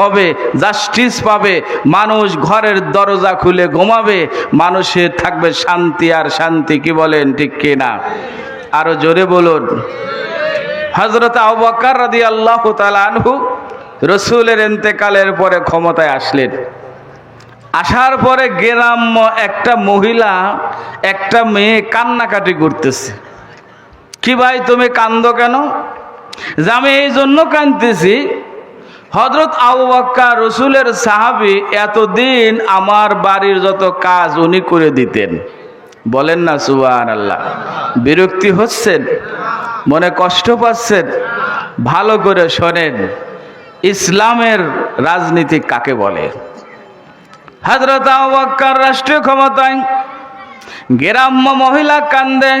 হবে জাস্টিস পাবে, মানুষ ঘরের দরজা খুলে ঘুমাবে মানুষের থাকবে শান্তি, আর শান্তি কি বলেন, ঠিক কিনা আরও জোরে বলুন। হজরত আবাক্কার রাদি আল্লাহ আনহু রসুলের এন্তেকালের পরে ক্ষমতায় আসলেন। আসার পরে গ্রাম্য একটা মহিলা, একটা মেয়ে কান্নাকাটি করতেছে। কি ভাই, তুমি কান্দো কেন? যে আমি এই জন্য কাঁদতেছি হজরত আবু বাক্কা রসুলের সাহাবি এতদিন আমার বাড়ির যত কাজ উনি করে দিতেন। বলেন না সুবান আল্লাহ বিরক্তি হচ্ছেন, মনে কষ্ট পাচ্ছেন, ভালো করে শোনেন, ইসলামের রাজনীতি কাকে বলে? হজরত আবু বাক্কার রাষ্ট্রীয় ক্ষমতায় গ্রাম্য মহিলা কান্দে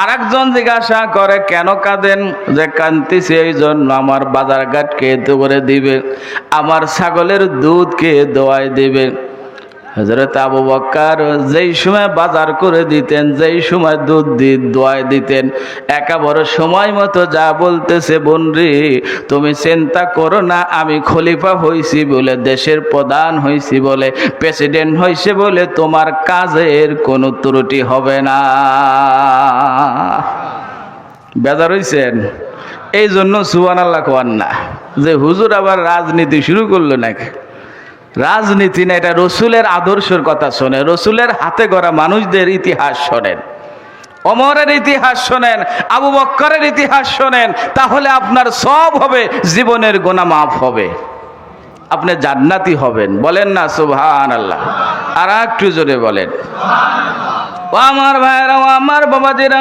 আরেকজন জিজ্ঞাসা করে, কেন কাঁদেন? যে কান্তি এই জন্য আমার বাজার ঘাট করে দিবে, আমার ছাগলের দুধ কে দোয়াই দিবে। হজরত আবু বক্কার যেই সময় বাজার করে দিতেন, যেই সময় দুধ দি, দোয়াই দিতেন, একেবারে সময় মতো যা বলতেছে বনরি তুমি চিন্তা করো না, আমি খলিফা হইছি বলে, দেশের প্রধান হইছি বলে, প্রেসিডেন্ট হইছে বলে তোমার কাজের কোনো ত্রুটি হবে না। বেজার হইছেন? এই জন্য সুবান আল্লাহ কোয়ান না যে হুজুর আবার রাজনীতি শুরু করল নাকি? রাজনীতি না, এটা রসুলের আদর্শের কথা শোনে রসুলের হাতে গড়া মানুষদের ইতিহাস শোনেন। অমরের ইতিহাস শোনেন, আবু বক্করের ইতিহাস শোনেন, তাহলে আপনার সব হবে, জীবনের গোনা মাফ হবে। আপনি জান্নাতি হবেন, বলেন না সুবহান আল্লাহ আর একটু জোরে বলেন। ও আমার ভাইরা আমার বাবাজিরা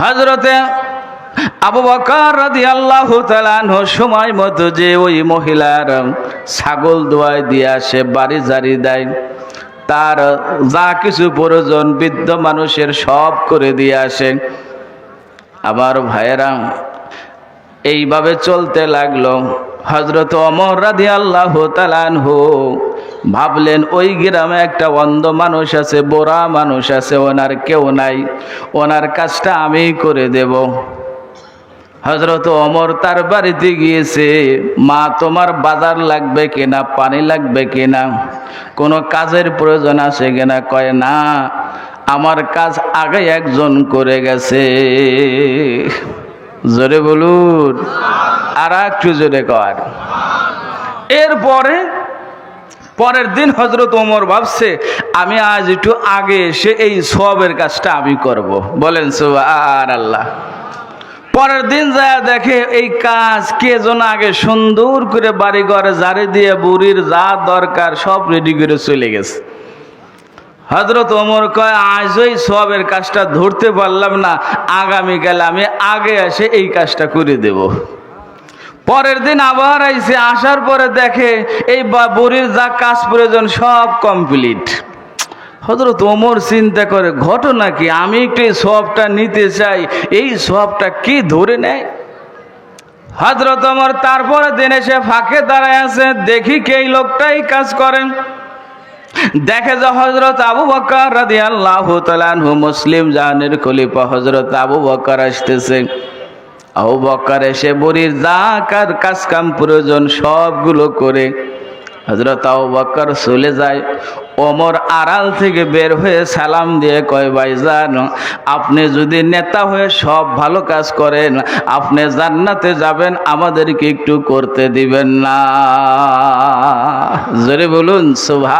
হজরতে সময় মতো যে ওই মহিলার ছাগল দোয়াই দিয়ে আসে বাড়ি জারি দেয়, তার যা কিছু প্রয়োজন বৃদ্ধ মানুষের সব করে দিয়ে আসে। আমার ভাইয়েরা, এইভাবে চলতে লাগল। হজরত অমর রাধি আল্লাহ তালানহু ভাবলেন, ওই গ্রামে একটা অন্ধ মানুষ আছে বোরা মানুষ আছে, ওনার কেউ নাই, ওনার কাজটা আমি করে দেব। হজরত অমর তার বাড়িতে গিয়েছে, মা, তোমার বাজার লাগবে কিনা? পানি লাগবে কিনা? কোনো কাজের প্রয়োজন আছে কিনা? কয়, না, আমার কাজ আগে একজন করে গেছে। জোরে বলুন, আর একটু জোরে কর। এরপরে পরের দিন হজরত ওমর ভাবছে, আমি আজ একটু আগে এসে এই সবের কাজটা আমি করব। বলেন আর আল্লাহ পরের দিন যায় দেখে এই কাজ কে যেন আগে সুন্দর করে বাড়ি ঘরে জারি দিয়ে বুড়ির যা দরকার সব রেডি করে চলে গেছে। হজরত ওমর কয়, আজ ওই সবের কাজটা ধরতে পারলাম না, আগামীকাল আমি আগে এসে এই কাজটা করে দেব। পরের দিন আবার আইসে, আসার পরে দেখে এই বুড়ির যা কাজ প্রয়োজন সব কমপ্লিট হজরত ওমর চিন্তা করে, ঘটনা কি? আমি একটু সবটা নিতে চাই। এই সবটা কি ধরে নেয়? হজরত ওমর তারপরে দিন এসে ফাঁকে দাঁড়ায় আছে, দেখি কে এই লোকটাই কাজ করেন। দেখে যে হজরত আবু বকর রাদি আল্লাহ তালানহু মুসলিম জাহানের খলিফা হজরত আবু বকর আসতেছে। আবু বকর এসে বুড়ির যা কার কাজ কাম প্রয়োজন সবগুলো করে হজরত আবু বকর চলে যায়। ওমর আড়াল থেকে বের হয়ে সালাম দিয়ে কয় ভাই যান আপনি যদি নেতা হয়ে সব ভালো কাজ করেন, আপনি জান্নাতে যাবেন, আমাদেরকে একটু করতে দিবেন না। জোরে বলুন সুভা